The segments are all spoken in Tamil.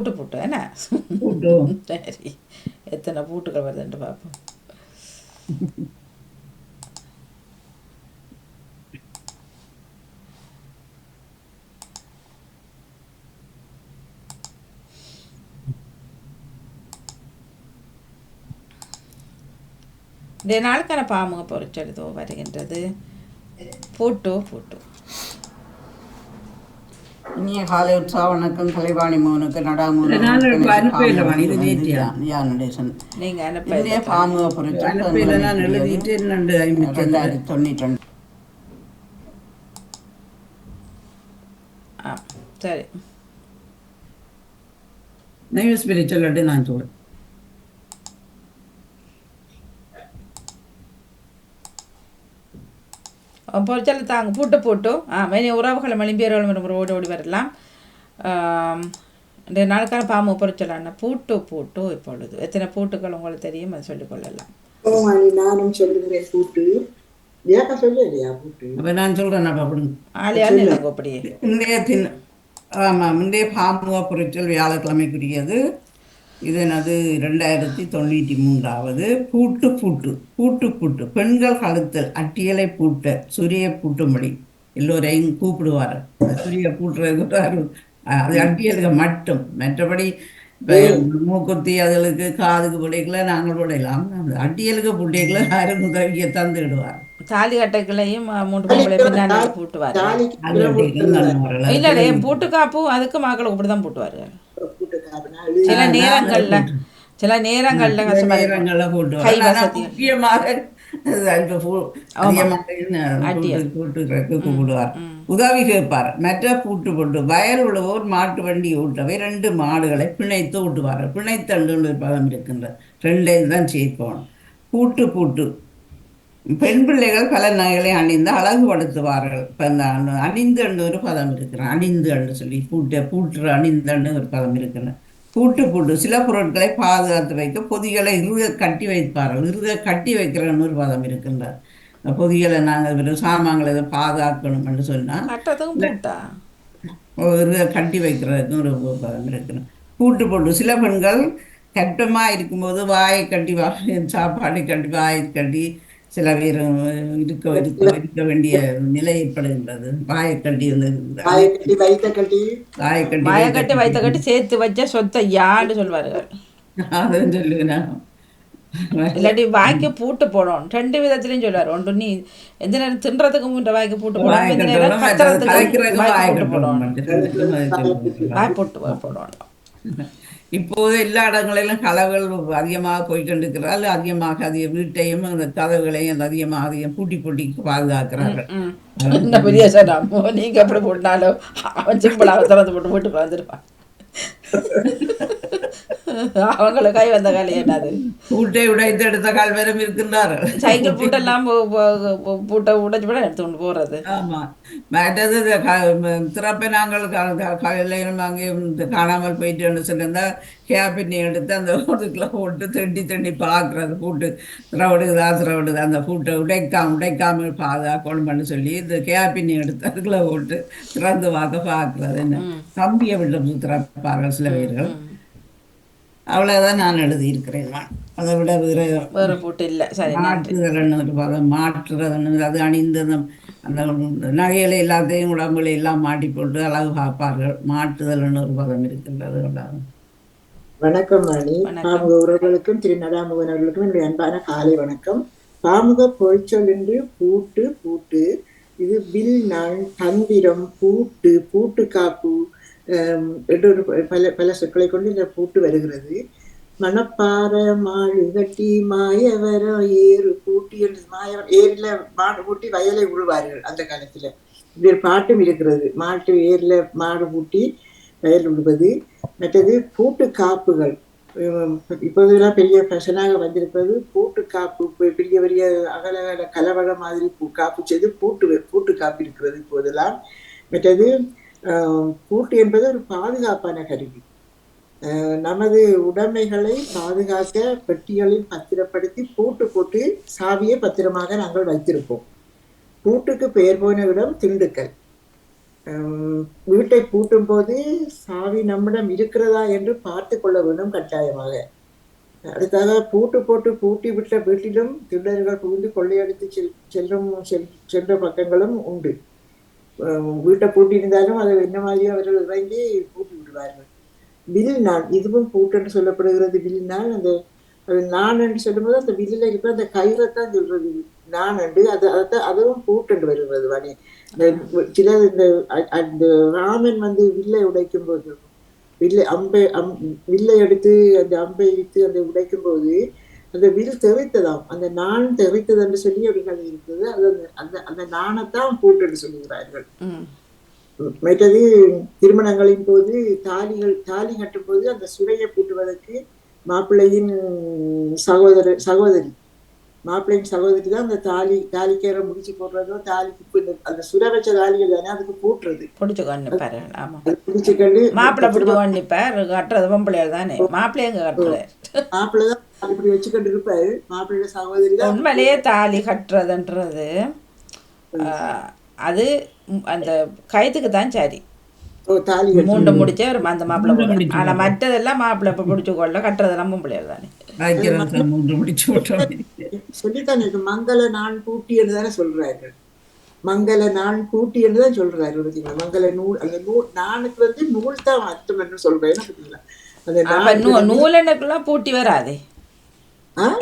பூட்டு பூட்டு என்ன? சரி. எத்தனை பூட்டுகள் வருதுன்ட்டு பார்ப்போம். இந்த நாளுக்கான பாமுக பொறிச்செழுதோ வருகின்றது. பூட்டு பூட்டு இனிய காலை உற்சாக வணக்கம் கலைவாணி மோகனுக்கு நான் இப்ப அனுப்பல வாணி, இது நேத்தியா? நடராமூனுக்கு நீங்கள் அனுப்ப இந்திய பாமுக ரெண்டாயிரத்தி தொண்ணூற்றி ரெண்டு சரி. சொல்லட்டு நான் சொல்றேன் பொறிச்சல் தாங்க பூட்டு பூட்டு மெனி உறவுகளை மலிம்பியர்கள் ஓடி ஓடி வரலாம். இந்த நாளுக்கான பாம்பு பொறிச்சலான பூட்டு பூட்டு இப்பொழுது. எத்தனை பூட்டுகள் உங்களுக்கு தெரியும் அதை சொல்லிக்கொள்ளலாம் நானும் சொல்லுகிறேன் பூட்டு. அப்ப நான் இல்லை அப்படியே. இன்றைய தின் ஆமாம் இன்றைய பாம்புவ பொருட்கள் வியாழக்கிழமைக்குரியது இது எனது ரெண்டாயிரத்தி தொண்ணூற்றி மூன்றாவது பூட்டு பூட்டு பூட்டு பூட்டு. பெண்கள் கழுத்தல் அட்டியலை பூட்ட சுரிய பூட்டும்படி எல்லோரையும் கூப்பிடுவார் சுரிய பூட்டுறது அது அட்டியலுக்கு மட்டும். மற்றபடி மூக்குத்தி அதுகளுக்கு காதுக்கு பிடிக்கல நாங்கள் அந்த அட்டியலுக்கு புட்டியல யாரும் உதவியை தந்து விடுவார் தாலி கட்டைகளையும் மூன்று பொம்பளை பின்னாடி பூட்டுவார் தாலிக்கு அது அப்படிங்கிறது நல்ல முறையில் இல்லை இல்லை பூட்டு காப்பு அதுக்கு மக்கள் இப்படி தான் பூட்டுவார்கள். பூட்டு காப்பினா சில நேரங்கள்ல சில நேரங்கள்ல. நேரங்கள்ல போட்டு. முக்கியமாக உதவி கேட்பார். மற்ற பூட்டு போட்டு வயல் உழவோர் மாட்டு வண்டி ஓட்டவை ரெண்டு மாடுகளை பிணைத்து ஓட்டுவார் பிணைத்தண்டு ஒரு பதம் இருக்கின்ற ரெண்டையும் தான் சேர்க்கணும். பூட்டு பூட்டு பெண் பிள்ளைகள் பல நகைகளை அணிந்து அழகுபடுத்துவார்கள். இப்போ இந்த அணி- அணிந்தண்டு ஒரு பதம் இருக்கிறேன் அணிந்து அண்டு சொல்லி பூட்டு பூட்டு அணிந்தண்டு ஒரு பதம் இருக்கிறேன் பூட்டு பூட்டு. சில பொருட்களை பாதுகாத்து வைக்க பொதிகளை இறுக கட்டி வைப்பார்கள். இறுக கட்டி வைக்கிறன்னு ஒரு பதம் இருக்கின்றார் பொதிகளை நாங்கள் வெறும் சாமான்களை இதை பாதுகாக்கணும்னு சொன்னால் கட்டுறதுக்கும் பூட்டா? ஒரு கட்டி வைக்கிறதுக்கு ஒரு பதம் இருக்கணும் பூட்டு போட்டு. சில பெண்கள் கட்டமாக இருக்கும்போது வாயை கட்டி வா சாப்பாடு கட்டி வாயை கட்டி சில பேர் இருக்க இருக்க இருக்க வேண்டிய நிலை ஏற்படுகின்றது வாயை கட்டி வந்து வாயை கட்டி வைத்த கட்டி. வைத்த கட்டி சேர்த்து வச்ச சொத்தை யான்னு சொல்வார்கள் அதுன்னு சொல்லுவேன் இல்லாட்டி வாய்க்கு பூட்டு போடணும். ரெண்டு விதத்துலையும் சொல்லுவார் ஒன்று நீ எந்த நேரம் தின்றதுக்கு முன்ன வாய்க்கு பூட்டு எந்த நேரம் கத்துறதுக்கு வாயை கட்டணும் போடணும். வாய் போட்டு போடணும். இப்போது எல்லா இடங்களிலும் களவுகள் அதிகமாக போய்கொண்டிருக்கிறார்கள் அதிகமாக அதிக வீட்டையும் அந்த கதவுகளையும் அதிகமாக அதிகம் பூட்டி பூட்டி பாதுகாக்கிறார்கள். என்ன பெரிய சனம் நீங்க எப்படி போட்டாலும் அவன் சிம்பிளாக திறந்து போட்டு வீட்டுக்கு வந்துருப்பான் அவங்களுக்கு கை வந்த காலி என்னது? பூட்டை உடைத்து எடுத்த கால்வரம் இருக்கின்றார்கள் சைக்கிள் பூட்டெல்லாம் பூட்டை உடைச்சு கூட எடுத்து கொண்டு போறது. ஆமா. மற்றது திறப்பை நாங்கள் காலையிலும் அங்கே இந்த காணாமல் போயிட்டு சொல்லியிருந்தா கேபினை எடுத்து அந்த இதுக்குள்ள போட்டு தண்டி தண்டி பார்க்கறது பூட்டு. திரவிடுதா திரவிடுதா அந்த பூட்டை உடைக்காம உடைக்காமல் பாதுகாக்கணும்னு சொல்லி இந்த கேபினை எடுத்து அதுக்குள்ள போட்டு திறந்து பார்க்க பார்க்கறது என்ன? கம்பியை விட்டு திறப்பார்கள் சில பேர்கள். அவ்வளவுதான் நான் எழுதியிருக்கிறேன். நான் அதை விட வேறு வேற பூட்டு இல்லை. சரி மாற்றுதல்னு பதம் மாற்றுறதுன்னு அது அணிந்தது அந்த நகைகளை எல்லாத்தையும் உடம்புல எல்லாம் மாட்டி போட்டு அழகு பார்ப்பார்கள். மாற்றுதல்னு ஒரு பதம் இருக்கின்றது. அவ்வளவுதான். வணக்கம் மணி. பாமுக உறவுகளுக்கும் திரு நடாமுகன் அவர்களுக்கும் என்னுடைய அன்பான காலை வணக்கம். பாமுக பொய்ச்சொல் என்று பூட்டு பூட்டு. இது வில் நாள் தந்திரம் பூட்டு பூட்டு காப்பு என்று ஒரு பல பல சொற்களை கொண்டு இந்த பூட்டு வருகிறது. மணப்பாற மாடு கட்டி மாயவரம் ஏறு பூட்டி என்று மாயவரம் ஏரில மாடு பூட்டி வயலை உழுவார்கள் அந்த காலத்துல. இப்படி ஒரு பாட்டும் இருக்கிறது. மாட்டு ஏர்ல மாடு பூட்டி வயல் உழுவது மற்றது பூட்டு காப்புகள் இப்போதெல்லாம் பெரிய ஃபேஷனாக வந்திருப்பது பூட்டு காப்பு பெரிய பெரிய அகல அகல கலவக மாதிரி பூ- காப்பு செய்து பூட்டு பூட்டு காப்பு இருக்கிறது இப்போதெல்லாம். மற்றது பூட்டு என்பது ஒரு பாதுகாப்பான கருவி. நமது உடைமைகளை பாதுகாக்க பெட்டிகளில் பத்திரப்படுத்தி பூட்டு போட்டு சாவியை பத்திரமாக நாங்கள் வைத்திருப்போம். பூட்டுக்கு பெயர் போன இடம் திண்டுக்கல். வீட்டை பூட்டும் போது சாவி நம்மிடம் இருக்கிறதா என்று பார்த்து கொள்ள வேண்டும் கட்டாயமாக. அடுத்ததாக பூட்டு போட்டு பூட்டி விட்ட வீட்டிலும் திருடர்கள் புகுந்து கொள்ளையடித்து செல் செல்லும் செல் சென்ற பக்கங்களும் உண்டு. வீட்டை வீட்டை பூட்டியிருந்தாலும் அதை என்ன மாதிரி அவர்கள் இறங்கி பூட்டி விடுவார்கள். வில் நான் இதுவும் பூட்டுன்னு சொல்லப்படுகிறது வில் நான் அந்த அது நான் என்று சொல்லும்போது அந்த வில்லில் இருக்கிற அந்த கயிறை தான் சொல்றது. நான் என்று அது அதை அதுவும் பூட்டு வருகிறது வணி. இந்த சில இந்த அந்த ராமன் வந்து வில்லை உடைக்கும் போது வில்லை அம்பை அம் வில்லை எடுத்து அந்த அம்பை இழுத்து அந்த உடைக்கும் போது அந்த வில் தெரித்ததாம் அந்த நான் தெரித்தது என்று சொல்லி ஒரு கதை இருக்குது. அது அந்த- அந்த அந்த நாணத்தான் பூட்டு சொல்லுகிறார்கள். மற்றது திருமணங்களின் போது தாலிகள் தாலி கட்டும் போது அந்த சுரையை பூட்டுவதற்கு மாப்பிள்ளையின் சகோதர சகோதரி மாப்பிள்ளையின் சகோதரி தான் அந்த தாலி தாலிக்கேற முடிச்சு போடுறதோ தாலிக்கு பின்ன- அந்த சுர வச்ச தாலிகள் தானே அதுக்கு பூட்டுறது. பிடிச்சு கொண்டு பாரு ஆமாம் அது பிடிச்சு கண்டு மாப்பிள்ளை பிடிச்சு கொண்டு நிற்பார் கட்டுறது பொம்பளையார் தானே. மாப்பிள்ளை எங்க கட்டுறாரு மாப்பிள்ளை தான் இப்படி வச்சுக்கிட்டு இருப்பாரு. மாப்பிள்ளையோட சகோதரி தான் உண்மையிலேயே தாலி கட்டுறதுன்றது ஆஹ், அது அந்த கயத்துக்கு தான் சரி. ஓ, தாலி கட்டு. மூண்டு முடிச்சே அந்த மாப்பிள்ளை ஆனா மற்றதெல்லாம் மாப்பிள்ளை இப்போ பிடிச்சு கொள்ள கட்டுறதெல்லாம் பொம்பளையார் தானே. வைக்கிறத மூன்று முடிச்சு விட்டோம். சொல்லித்தானே இருக்கு மங்கள நான் பூட்டி என்று தானே சொல்றாரு மங்கள நான் பூட்டி என்று தான் சொல்றாரு பார்த்தீங்களா? மங்கள நூல் அந்த நூல் நானுக்கு வந்து நூல் தான் அர்த்தம் என்று சொல்றேன் பார்த்தீங்களா? அந்த பூட்டி வராதே?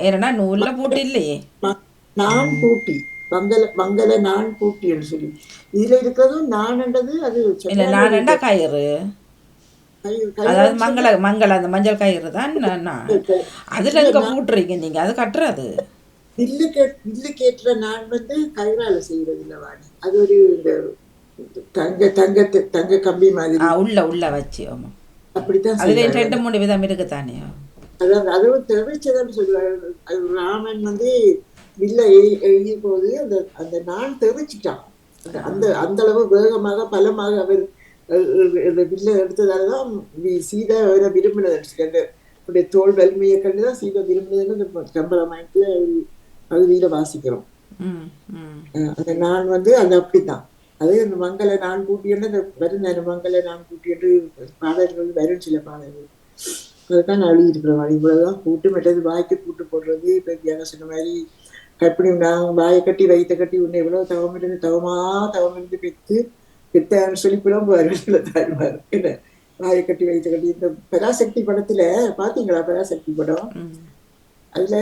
ஏன்னா நூல்ல பூட்டி இல்லையே. நான் பூட்டி மங்கள மங்கள நான் பூட்டி என்று சொல்லி. இதுல இருக்கிறதும் நான்ன்றது அது இல்ல சொன்னாலே நான் என்ன கயிறு. அதாவது மங்கள மங்கள அந்த மஞ்சள் கயிறு தான் அதுல எங்க பூட்டுறீங்க நீங்க? அது கட்டுறது. வில்லு கே வில்லு கேட்டுற நான் வந்து கயிறால செய்யறது இல்ல வாணி. அது ஒரு இந்த தங்க தங்க தங்க கம்பி மாதிரி. உள்ள உள்ள வச்சு ஆமா. அப்படித்தான் அதுல. ரெண்டு மூணு விதம் இருக்குதானே? அதான் அதுவும் தெரிவிச்சதான் சொல்லுவாரு அது ராமன் வந்து வில்ல எ- எய்யும் போது அந்த அந்த நான் தெரிச்சிட்டான் அந்த- அந்த அந்த அளவு வேகமாக பலமாக அவர் வில்ல எடுத்ததாலதான் வி- சீதா அவரை விரும்பினது அவருடைய தோல் வலிமையை கண்டுதான் சீதா விரும்பினதுன்னு அந்த கம்பராமாயணத்துல பகுதியில வாசிக்கிறோம். அந்த நான் வந்து அது அப்படித்தான். அதே அந்த மங்கள நான் கூட்டியன்னு அந்த வரும் அந்த மங்கள நான் கூட்டியன்று பாடல்கள் வரும் சில பாடல்கள். அதுதான் நான் எழுதியிருக்கிறேன் வழி இவ்வளவுதான் கூட்டு மற்றது வாய்க்கு கூட்டு போடுறது இப்போ தியான சொன்ன மாதிரி கற்பனை நான் வாயை கட்டி வயிற்ற கட்டி உன்னை இவ்வளவு தவம் இருந்து தவமா தவம் இருந்து பெத்து பெத்தான்னு சொல்லி புலம்புவார்கள் தாழ்வார் என்ன வாயை கட்டி வயிற்ற கட்டி இந்த பராசக்தி படத்துல பாத்தீங்களா பராசக்தி படம். அதுல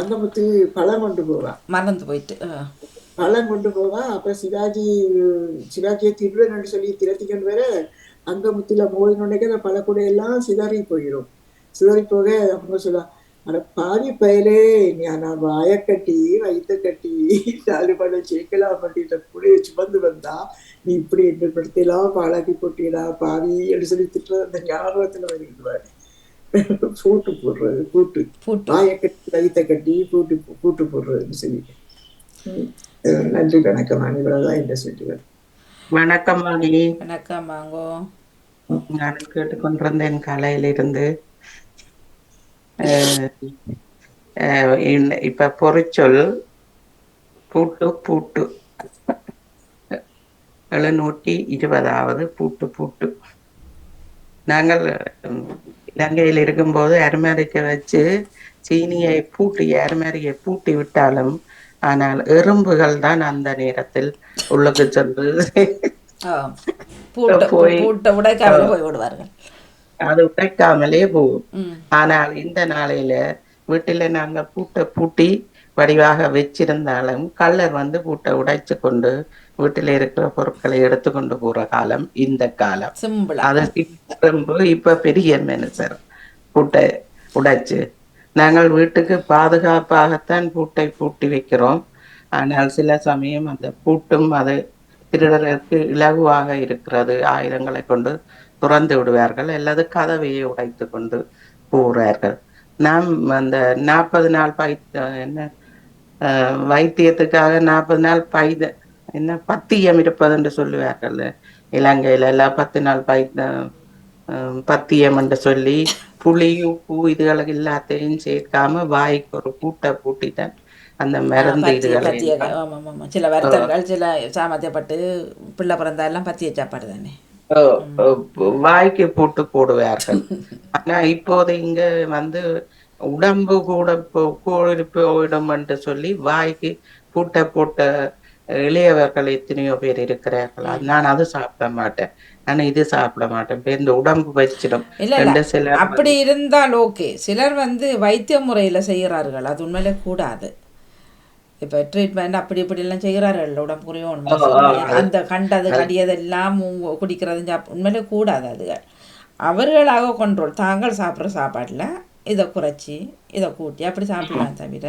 அங்கமுத்து பழம் கொண்டு போவா மறந்து போயிட்டு. பழம் கொண்டு போவா அப்ப சிவாஜி சிவாஜியை திருடன்னு சொல்லி திரட்டி கொண்டு வர அங்கமுத்துல மோதினோடனே அந்த பழக்கூடையெல்லாம் சிதறி போயிடும் சிதறி போக அவங்க சொல்லலாம் அட பாவி பயலே நான் வாயை கட்டி வயிற்ற கட்டி பழம் சேர்க்கலாம் பண்ணிட்ட கூடைய சுமந்து வந்தா நீ இப்படி என்ற படத்தையெல்லாம் பாழாக்கி போட்டீடா பாவி என்று சொல்லி திட்டுற அந்த ஞாபகத்துல வருகிறாரு பூட்டு போடுறது பூட்டு. வாயை கட்டி வயிற்ற கட்டி பூட்டு பூட்டு போடுறதுன்னு சொல்லி. நன்றி வணக்கம் அனைவரதான் என்ன சொல்லுவேன் வணக்கம் மணி வணக்கம் வாங்கோ நான் கேட்டுக்கொண்டிருந்தேன் காலையிலிருந்து. இப்ப பொறிச்சொல் பூட்டு பூட்டு. எழுநூற்றி இருபதாவது பூட்டு பூட்டு. நாங்கள் இலங்கையில் இருக்கும்போது அருமரிக்க வச்சு சீனியை பூட்டி அருமரியை பூட்டி விட்டாலும் ஆனால் எறும்புகள் தான் அந்த நேரத்தில் உள்ளுக்கு சென்று போய்- போய் விடுவார்கள். அது உடைக்காமலே போகும். ஆனால் இந்த நாளையில வீட்டில நாங்க பூட்டை பூட்டி வடிவாக வச்சிருந்தாலும் கள்ளர் வந்து பூட்டை உடைச்சு கொண்டு வீட்டில இருக்கிற பொருட்களை எடுத்துக்கொண்டு போற காலம் இந்த காலம். அது இப்ப பெரிய மனுஷர் பூட்டை உடைச்சு. நாங்கள் வீட்டுக்கு பாதுகாப்பாகத்தான் பூட்டை பூட்டி வைக்கிறோம். ஆனால் சில சமயம் அந்த பூட்டும் அது திருடர்களுக்கு இலகுவாக இருக்கிறது. ஆயுதங்களை கொண்டு துறந்து விடுவார்கள். அல்லது கதவையை உடைத்து கொண்டு போகிறார்கள். நாம் அந்த நாற்பது நாள் பை என்ன வைத்தியத்துக்காக நாற்பது நாள் பைத என்ன பத்தியம் இருப்பது என்று சொல்லுவார்கள். இலங்கையில எல்லாம் பத்து நாள் பை அஹ், பத்தியம் என்று சொல்லி புளி உப்பு இதுகளுக்கு எல்லாத்தையும் சேர்க்காம வாய்க்கு ஒரு பூட்டை பூட்டித்தான் அந்த மருந்து இதுகளை சில வருத்தங்கள் சில சாமர்த்தியப்பட்டு பிள்ளை பிறந்தா எல்லாம் பத்திய சாப்பாடு தானே? வாய்க்கு போட்டு போடுவார்கள். ஆனா இப்போது இங்க வந்து உடம்பு கூட கோழி போயிடும் என்று சொல்லி வாய்க்கு பூட்ட போட்ட இளையவர்கள் எத்தனையோ பேர் இருக்கிறார்கள். நான் அது சாப்பிட மாட்டேன். நான் இது சாப்பிட மாட்டேன். இந்த உடம்பு வச்சிடும். இல்ல இல்ல. ரெண்டு சில அப்படி இருந்தால் ஓகே. சிலர் வந்து வைத்திய முறையில் செய்கிறார்கள். அது உண்மையிலே கூடாது. இப்போ ட்ரீட்மெண்ட் அப்படி இப்படி எல்லாம் செய்கிறார்கள் உடம்பு குறையணும் அந்த கண்டது கடியதெல்லாம் குடிக்கிறதும் சாப் உண்மையிலே கூடாது அதுகள். அவர்களாக கண்ட்ரோல் தாங்கள் சாப்பிட்ற சாப்பாட்டில் இதை குறைச்சி இதை கூட்டி அப்படி சாப்பிடலாம் தவிர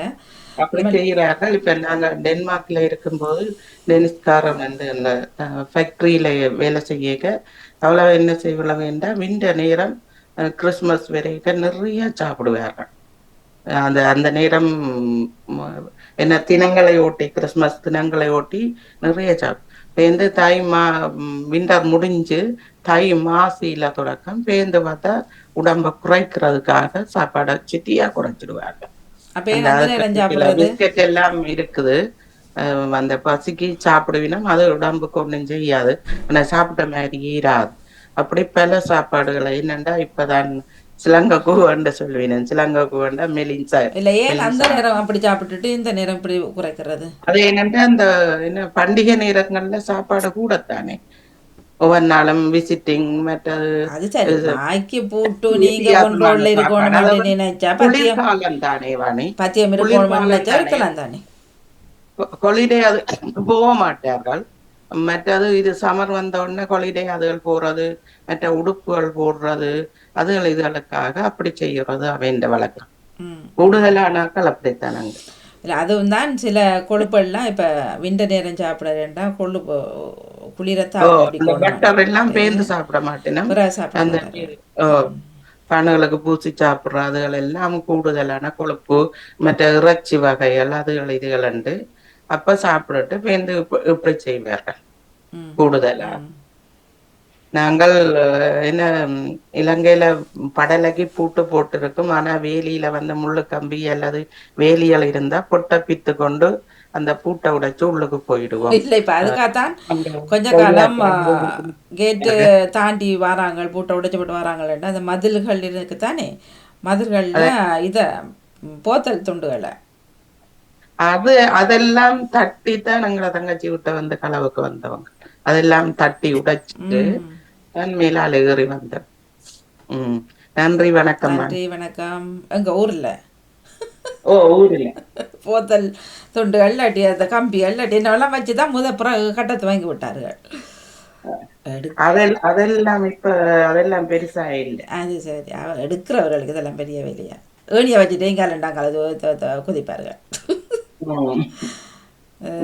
அப்படி செய்கிறார்கள். இப்ப நாங்க டென்மார்க்ல இருக்கும்போது டெனிஸ்காரன் வந்து அந்த ஃபேக்டரியில வேலை செய்ய அவ்வளவு என்ன செய்வள வேண்டாம் விண்ட நேரம் கிறிஸ்மஸ் வரைக்கும் நிறைய சாப்பிடுவார்கள். அந்த அந்த நேரம் என்ன தினங்களை ஓட்டி கிறிஸ்மஸ் தினங்களை ஓட்டி நிறைய சாப்பிடு பேருந்து தை மா விண்டர் முடிஞ்சு தை மாசியில தொடக்கம் பேருந்து பார்த்தா உடம்ப குறைக்கிறதுக்காக சாப்பாடை சிட்டியா குறைச்சிடுவாங்க பிஸ்கெட் எல்லாம் இருக்குது அந்த பசிக்கு சாப்பிடுவினா அது உடம்புக்கு ஒண்ணும் செய்யாது ஆனா சாப்பிட்ட மாதிரி ஈராது அப்படி பல சாப்பாடுகளை என்னண்டா இப்பதான் சிலங்க கூவண்ட சொல்லுவேன் சிலங்க கூவண்டா மெலின்சா இல்லை ஏன் அந்த நேரம் அப்படி சாப்பிட்டுட்டு இந்த நேரம் இப்படி குறைக்கிறது? அது என்னண்டா அந்த என்ன பண்டிகை நேரங்கள்ல சாப்பாடு கூடத்தானே. ஒவ்வொரு நாளும் விசிட்டிங் மற்றது அது சரி நாய்க்கு போட்டு நீங்க கொண்டோல்ல இருக்கணும் அப்படின்னு நினைச்சா பத்தியம். தானே வாணி. பத்தியம் இருக்கணும் நினைச்சா இருக்கலாம் தானே. ஹாலிடே அது போக மாட்டார்கள். மற்றது இது சமர் வந்த உடனே ஹாலிடே அதுகள் போறது மற்ற உடுப்புகள் போடுறது அதுகள் இதுகளுக்காக அப்படி செய்யறது அவன் வழக்கம். கூடுதலானாக்கள் அப்படித்தானாங்க இல்லை அதுவும் தான் சில கொழுப்பெல்லாம் இப்போ விண்ட நேரம் சாப்பிட கொழுப்பு குளிரத்தான் எல்லாம் பேர்ந்து சாப்பிட மாட்டேனா அந்த பூசி சாப்பிடுற அதுகள் எல்லாம் கூடுதலான கொழுப்பு மற்ற இறைச்சி வகைகள் அதுகள் இதுகள் உண்டு அப்ப சாப்பிட்டுட்டு பேர்ந்து இப்ப- இப்படி செய்வார்கள். கூடுதலா நாங்கள் என்ன இலங்கையில படலைக்கு பூட்டு போட்டிருக்கும். ஆனா வேலியில வந்து முள்ளு கம்பி அல்லது வேலிகள் இருந்தா பொட்டை பித்து கொண்டு அந்த பூட்டை உடைச்சு உள்ளுக்கு போயிடுவோம். இல்லை இப்போ அதுக்காகத்தான் கொஞ்ச காலம் கேட்டு தாண்டி வராங்க பூட்டை உடைச்சு போட்டு வராங்கள்னா அந்த மதில்கள் இருக்கு தானே மதில்களில் இதை போத்தல் துண்டுகளை. அது அதெல்லாம் தட்டி தான் எங்களை தங்கச்சி விட்ட வந்து களவுக்கு வந்தவங்க. அதெல்லாம் தட்டி உடைச்சிட்டு நான் மேலால ஏறி வந்தேன் நன்றி வணக்கம் நன்றி வணக்கம். எங்கள் ஊரில்? ஓ ஊரில். போத்தல் துண்டுகள் இல்லாட்டி அந்த கம்பிகள் இல்லாட்டி என்னெல்லாம் வச்சு தான் முத கட்டத்தை வாங்கி விட்டார்கள். அதெல்லாம் இப்ப அதெல்லாம் பெருசா இல்லை. அது சரி. எடுக்கிறவர்களுக்கு இதெல்லாம் பெரிய வேலையா? ஏணியை வச்சுட்டு எங்காலண்டாங்க அது குதிப்பார்கள்.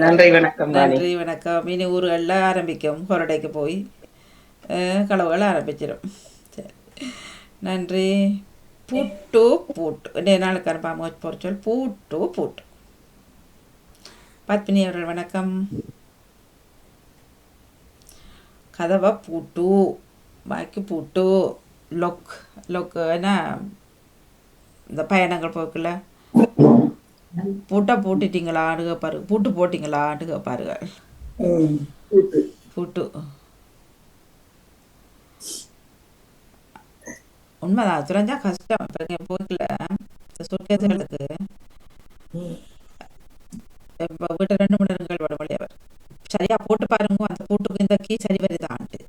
நன்றி வணக்கம் வாணி நன்றி வணக்கம். இனி ஊர்களில் ஆரம்பிக்கும். கொரடைக்கு போய் களவுகள் ஆரம்பிச்சிடும் சரி நன்றி பூட்டு பூட்டு நாளுக்கான பாம பொறிச்சொல் பூட்டு பூட்டு பத்மினி அவர்கள் வணக்கம் கதவை பூட்டு பாக்கி பூட்டு லொக் லொக் என்ன இந்த பயணங்கள் போக்குல பூட்டை பூட்டிட்டீங்களான்னு கேட்பாரு பூட்டு போட்டிங்களான்னு கேட்பாருங்க கூட்டு பூட்டு உண்மைதான் துறைஞ்சா கஷ்டம் இப்போ இங்கே போக்கல இந்த சுற்கேசுகளுக்கு இப்போ வீட்டு ரெண்டு மணி நேரங்கள் வர வழியவர் சரியா போட்டு பாருங்க. அந்த பூட்டுக்கு இந்த கீ சரி வருதான்ட்டு.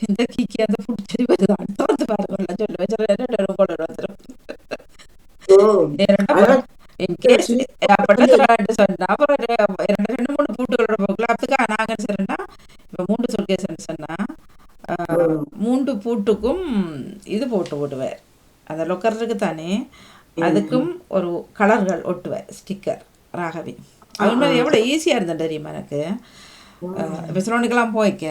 இந்த கீக்கு அந்த பூட்டு சரி வருதான்னு திறந்து பாருங்க சொல்லுவேன் சில நேரம் ரெண்டு நேரம் கொண்டு வந்துடும் இது போட்டு ஓட்டுவார் அந்த லொக்கர் இருக்கு தானே அதுக்கும் ஒரு கலர்கள் ஒட்டுவார் ஸ்டிக்கர் ராகவி. அது மாதிரி எவ்வளோ ஈஸியாக இருந்தது தெரியுமா எனக்கு? இப்போ சிலோனிக்கெல்லாம் போய்க்க.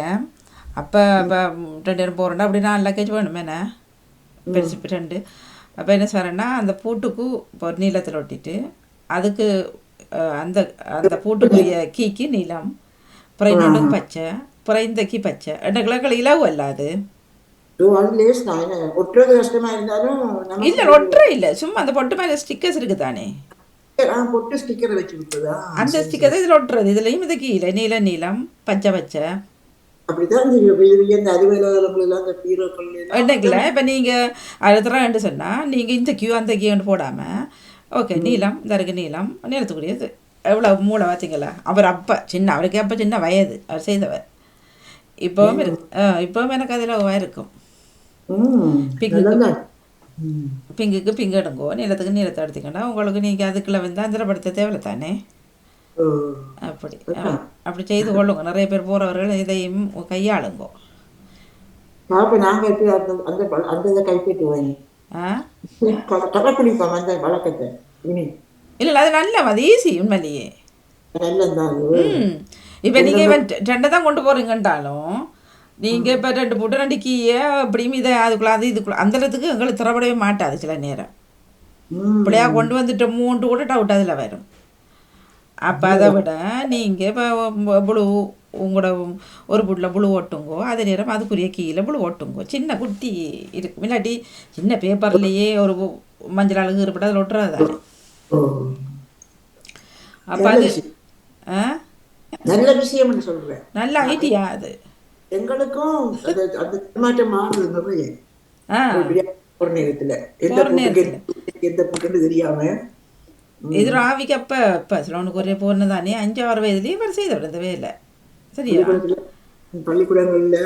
அப்போ இப்போ ரெண்டு நேரம் போகிறேன்னா அப்படின்னா லக்கேஜ் வேணும் என்ன? பெருசு ரெண்டு. அப்போ என்ன செய்றேன்னா அந்த பூட்டுக்கு இப்போ நீளத்தில் ஒட்டிட்டு அதுக்கு அந்த அந்த பூட்டுக்குரிய கீக்கு நீளம் அப்புறம் இன்னொன்று பச்சை அப்புறம் இந்த கீ பச்சை. ரெண்டு கிழக்கள் இலவு அல்ல அது. என்ன ஒட்டுறது கஷ்டமா இருந்தாலும் இல்லை நமக்கு ஒட்டுற இல்லை. சும்மா அந்த பொட்டு மேலே ஸ்டிக்கர்ஸ் இருக்குது தானே பொட்டு ஸ்டிக்கரை வச்சு விட்டதா அந்த ஸ்டிக்கர் தான் இதில் ஒட்டுறது. இதுலேயும் இது கீழே நீல நீளம் பச்சை பச்சை. அப்படிதான் இந்த பீரோக்கள் எல்லாம் என்னைக்குல? இப்போ நீங்கள் சொன்னால் நீங்கள் இந்த கியூ அந்த கியூன்னு போடாமல் ஓகே நீளம் இந்த இருக்கு நீளம் நீளத்துக்குரியது. எவ்வளோ மூளை பார்த்தீங்களா அவர் அப்போ சின்ன அவருக்கு அப்போ சின்ன வயது. அவர் செய்தவர். இப்போவும் இருக்கு. இப்போவும் எனக்கு அதில் இருக்கும். பிங்குக்கு பிங்கு எடுங்கோ நீளத்துக்கு நீளத்தை எடுத்தீங்கன்னா உங்களுக்கு நீங்கள் அதுக்குள்ள வந்து அந்தரப்படுத்த தேவையில்ல தானே. அப்படி அப்படி செய்து கொள்ளுங்க நிறைய பேர் போகிறவர்கள் இதையும் கையாளுங்கோ பாப்ப நாங்க எப்படி அந்த அந்த பழ- அந்த இதை கைப்பற்றுவோம் ஆ கடைப்பிடிப்போம் அந்த வழக்கத்தை இனி இல்லை அது நல்ல அது ஈஸி உண்மையிலேயே இப்போ நீங்கள் இவன் ரெண்டை தான் கொண்டு போகிறீங்கன்றாலும் நீங்கள் இப்போ ரெண்டு போட்டு ரெண்டு கீயை அப்படியும் இதை அதுக்குள்ள அது இதுக்குள்ள அந்த இடத்துக்கு எங்களுக்கு திறப்படவே மாட்டாது சில நேரம். இப்படியா கொண்டு வந்துட்டு மூன்று கூட டவுட் அதில் வரும் அப்போ அதை விட நீங்கள் இப்போ புழு உங்களோட ஒரு புட்டில் புழு ஓட்டுங்கோ அதே நேரம் அதுக்குரிய கீழே புழு ஓட்டுங்கோ சின்ன குட்டி இருக்கும் இல்லாட்டி சின்ன பேப்பர்லேயே ஒரு மஞ்சள் அழகு இருப்பட்டு அதில் ஒட்டுறது தானே ஓ. அப்போ அது ஆ நல்ல விஷயம்னு சொல்றேன் நல்ல ஐடியா அது எங்களுக்கும் அது அந்த மாற்றம் மாறுது நிறைய ஒரு நேரத்துல எந்த எந்த புட்டுன்னு தெரியாம. இது ராவிக்கு அப்போ இப்போ சிலவனுக்கு ஒரே பொண்ணு தானே அஞ்சு ஆறு வயதுலேயே இவர் செய்த இந்த வேலை சரியா? பள்ளிக்கூடங்கள்ல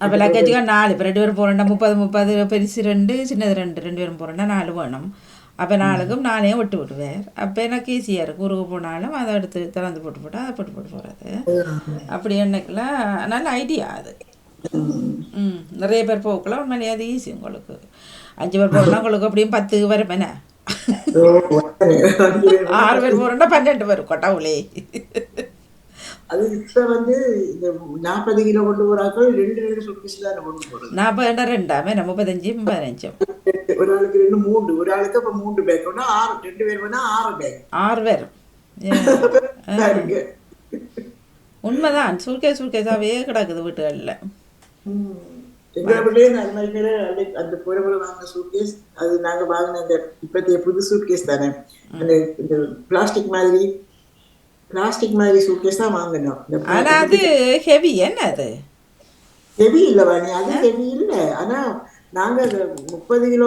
அப்போ லக்கேஜுக்கா நாலு இப்போ ரெண்டு பேரும் போகிறோம்னா முப்பது முப்பது பெருசு ரெண்டு சின்னது ரெண்டு ரெண்டு பேரும் போகிறோம்னா நாலு வேணும். அப்போ நாலுக்கும் நானே விட்டு விட்டுவேன் அப்போ எனக்கு ஈஸியாக இருக்கும் ஊருக்கு போனாலும் அதை எடுத்து திறந்து போட்டு போட்டு அதை போட்டு போட்டு போகிறது அப்படி என்னக்குலாம் நல்ல ஐடியா அது. ம் நிறைய பேர் போக்கலாம் உண்மையிலேயே அது ஈஸி உங்களுக்கு. அஞ்சு பேர் போகிறோம்னா உங்களுக்கு அப்படியும் பத்து வரும் என்ன? ஆறு பேர் போகிறோம்னா பன்னெண்டு பேர் கொட்டாவுளே அது இப்ப வந்து இந்த நாற்பது கிலோ கொண்டு போறாக்கள் ரெண்டு ரெண்டு போறது. நாற்பது ரெண்டாமே முப்பத்தஞ்சு? ஒரு ஆளுக்கு ரெண்டு மூன்று ஒரு ஆளுக்கு அப்ப மூன்று பேக் ஆறு ரெண்டு பேர் வேணா ஆறு பேக் ஆறு பேர். உண்மைதான். சூழ்கே சூழ்கேஸாவே கிடக்குது வீட்டுகளில். எங்களை விட அந்த புறப்புற வாங்கின சூட்கேஸ் அது நாங்க வாங்கின அந்த இப்பத்திய புது சூட்கேஸ் தானே. அந்த இந்த பிளாஸ்டிக் மாதிரி பிளாஸ்டிக் மாதிரி சூட்கேஸ் தான் வாங்கினோம். ஆனா அது ஹெவி என்ன அது? ஹெவி இல்ல வாணி. அது ஹெவி இல்ல. ஆனா நாங்க முப்பது கிலோ